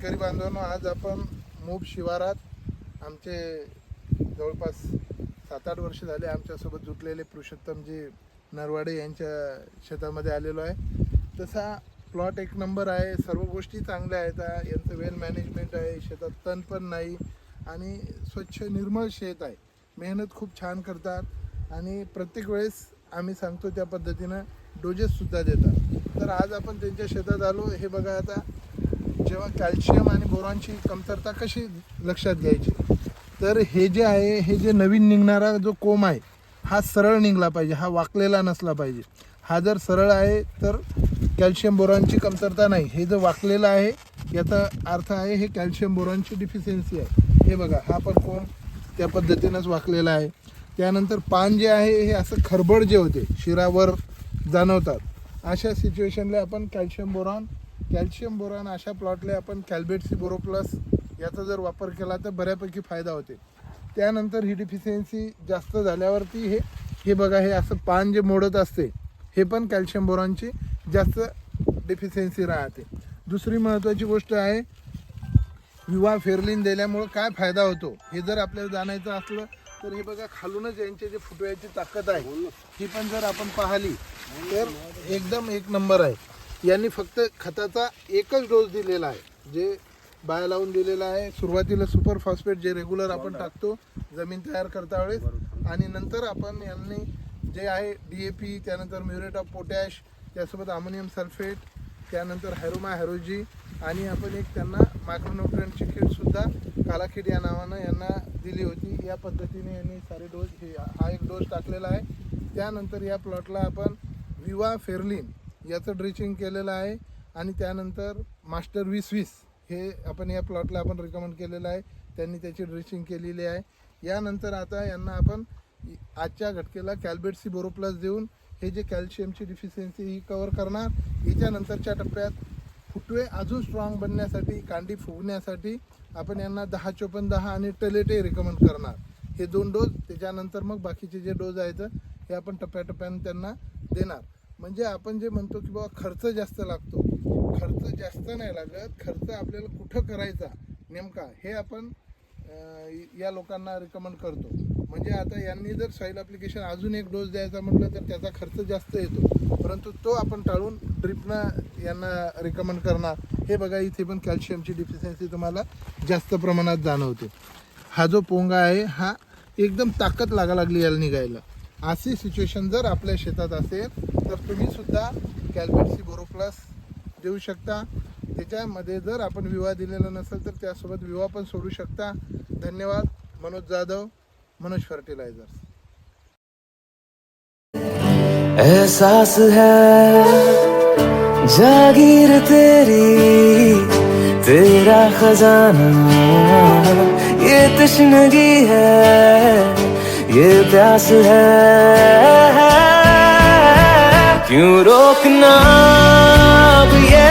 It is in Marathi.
शेतकरी बांधवांनो आज आपण मूग शिवारात आमचे जवळपास सात आठ वर्ष झाले आमच्यासोबत जुटलेले पुरुषोत्तमजी नरवाडे यांच्या शेतामध्ये आलेलो आहे. तसा प्लॉट एक नंबर आहे सर्व गोष्टी चांगल्या आहेत यांचं वेल मॅनेजमेंट आहे शेतात तण पण नाही आणि स्वच्छ निर्मळ शेत आहे. मेहनत खूप छान करतात आणि प्रत्येक वेळेस आम्ही सांगतो त्या पद्धतीनं डोजेससुद्धा देतात. तर आज आपण त्यांच्या शेतात आलो हे बघा आता जेव्हा कॅल्शियम आणि बोरॉनची कमतरता कशी लक्षात घ्यायची? तर हे जे आहे हे जे नवीन निघणारा जो कोंब आहे हा सरळ निघला पाहिजे हा वाकलेला नसला पाहिजे. हा जर सरळ आहे तर कॅल्शियम बोरॉनची कमतरता नाही. हे जर वाकलेलं आहे याचा अर्थ आहे हे कॅल्शियम बोरॉनची डिफिशियन्सी आहे. हे बघा हा पण कोंब त्या पद्धतीनंच वाकलेला आहे. त्यानंतर पान जे आहे हे असं खरबड जे होते शिरावर जाणवतात. अशा सिच्युएशनला आपण कॅल्शियम बोरॉन कॅल्शियम बोरॉन अशा प्लॉटला आपण कॅल्बेटसी बोरो प्लस याचा जर वापर केला तर बऱ्यापैकी फायदा होते. त्यानंतर ही डिफिशियन्सी जास्त झाल्यावरती हे हे बघा हे असं पान जे मोडत असते हे पण कॅल्शियम बोरॉनची जास्त डिफिशियन्सी राहते. दुसरी महत्त्वाची गोष्ट आहे विवाह फेरलीन दिल्यामुळं काय फायदा होतो? हे जर आपल्याला जाणायचं असलं तर हे बघा खालूनच यांचे जे फुटव्याची ताकद आहे ही पण जर आपण पाहिली तर एकदम एक नंबर आहे. यांनी फक्त खताचा एकच डोस दिलेला आहे. जे बाया लावून दिलेला आहे. सुरुवातीला सुपर फॉस्फेट जे रेग्युलर आपण टाकतो जमीन तयार करता वेळेस. आणि नंतर आपण यांनी जे आहे डी ए पी त्यानंतर म्युरेट ऑफ पोटॅश त्यासोबत अमोनियम सल्फेट त्यानंतर हॅरोमा हॅरोजी आणि आपण एक त्यांना मायक्रोन्युट्रंटची किटसुद्धा कालाखीट या नावानं यांना दिली होती. या पद्धतीने यांनी सारे डोस हे हा एक डोस टाकलेला आहे. त्यानंतर या प्लॉटला आपण विवा फेरलिन याचं ड्रेचिंग केलेलं आहे आणि त्यानंतर मास्टर वीस वीस हे आपण या प्लॉटला आपण रिकमेंड केलेलं आहे. त्यांनी त्याची ड्रेचिंग केलेली आहे. यानंतर आता यांना आपण आजच्या घटकेला कॅल्बेटसी बोरोप्लस देऊन हे जे कॅल्शियमची डिफिशियन्सी ही कवर करणार याच्यानंतरच्या टप्प्यात फुटवे अजून स्ट्रॉंग बनण्यासाठी कांडी फुगण्यासाठी आपण यांना दहा चोपन्न दहा आणि टलेटे रिकमेंड करणार. हे दोन डोस त्याच्यानंतर मग बाकीचे जे डोस आहेत हे आपण टप्प्याटप्प्याने त्यांना देणार. म्हणजे आपण जे म्हणतो की बाबा खर्च जास्त लागतो. खर्च जास्त नाही लागत. खर्च आपल्याला कुठं करायचा? नेमका हे आपण या लोकांना रिकमेंड करतो. म्हणजे आता यांनी जर सॉईल ॲप्लिकेशन अजून एक डोस द्यायचा म्हटलं तर त्याचा खर्च जास्त येतो. परंतु तो आपण टाळून ड्रिपनं यांना रिकमेंड करणार. हे बघा इथे पण कॅल्शियमची डिफिशियन्सी तुम्हाला जास्त प्रमाणात जाणवते. हा जो पोंगा आहे हा एकदम ताकद लागा लागली याला निघायला. अशी सिच्युएशन जर आपल्या शेतात असेल तर तुम्ही सुद्धा कॅल्बेटसी बोरो देऊ शकता. त्याच्यामध्ये जर आपण विवाह दिलेला नसेल तर त्यासोबत विवाह पण सोडू शकता. धन्यवाद. मनोज जाधव मनोज फर्टिलायझर्स. एहसास है जागीर तेरी तेरा खजाना। ये तश्नगी है ये प्यास है। क्यों रोकना अब ये